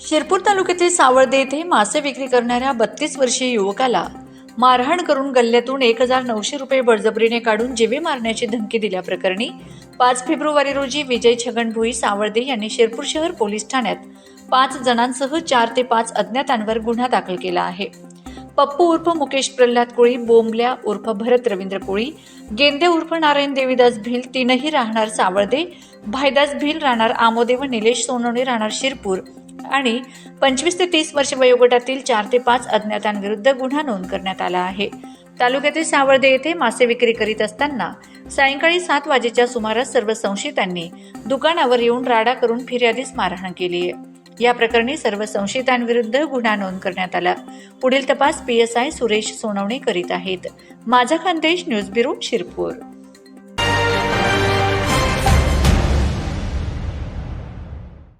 शिरपूर तालुक्यातील सावळदे येथे मासे विक्री करणाऱ्या बत्तीस वर्षीय युवकाला मारहाण करून गल्ल्यातून एक हजार नऊशे रुपये बळजबरीने काढून जिवे मारण्याची धमकी दिल्याप्रकरणी पाच फेब्रुवारी रोजी विजय छगन भोई सावळदे यांनी शिरपूर शहर पोलीस ठाण्यात पाच जणांसह चार ते पाच अज्ञातांवर गुन्हा दाखल केला आहे. पप्पू उर्फ मुकेश प्रल्हाद कोळी बोंबल्या उर्फ भरत रवींद्र कोळी गेंदे उर्फ नारायण देवीदास भिल तीनही राहणार सावळदे भाईदास भिल राहणार आमोदे व निलेश सोनवणे राहणार शिरपूर. आणि पंचवीस ते तीस वर्ष वयोगटातील चार ते पाच अज्ञातांविरुद्ध गुन्हा नोंद करण्यात आला आहे. तालुक्यातील सावळदे येथे मासे विक्री करीत असताना सायंकाळी सात वाजेच्या सुमारास सर्व संशयितांनी दुकानावर येऊन राडा करून फिर्यादीस मारहाण केली आहे. या प्रकरणी सर्व संशयितांविरुद्ध गुन्हा नोंद करण्यात आला. पुढील तपास पीएसआय सुरेश सोनवणे करीत आहेत. माझा खानदेश न्यूज ब्युरो शिरपूर.